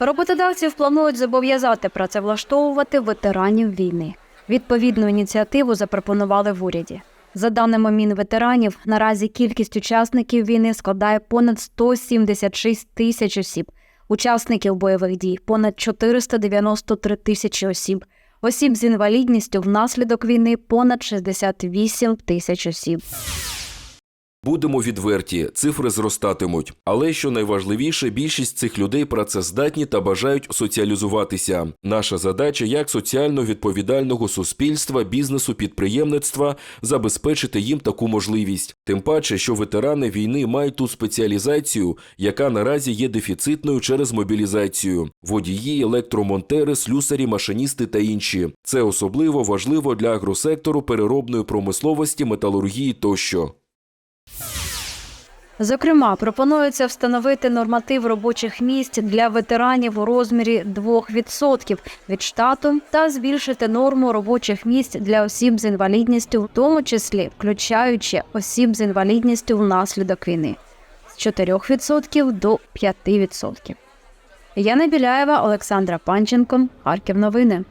Роботодавців планують зобов'язати працевлаштовувати ветеранів війни. Відповідну ініціативу запропонували в уряді. За даними Мінветеранів, наразі кількість учасників війни складає понад 176 тисяч осіб, учасників бойових дій понад 493 тисячі осіб, осіб з інвалідністю внаслідок війни понад 68 тисяч осіб. Будемо відверті, цифри зростатимуть. Але що найважливіше, більшість цих людей працездатні та бажають соціалізуватися. Наша задача як соціально відповідального суспільства, бізнесу, підприємництва забезпечити їм таку можливість. Тим паче, що ветерани війни мають ту спеціалізацію, яка наразі є дефіцитною через мобілізацію: водії, електромонтери, слюсарі, машиністи та інші. Це особливо важливо для агросектору, переробної промисловості, металургії тощо. Зокрема, пропонується встановити норматив робочих місць для ветеранів у розмірі 2% від штату та збільшити норму робочих місць для осіб з інвалідністю, в тому числі включаючи осіб з інвалідністю внаслідок війни з 4% до 5%. Яна Біляєва, Олександра Панченко, Харків. Новини.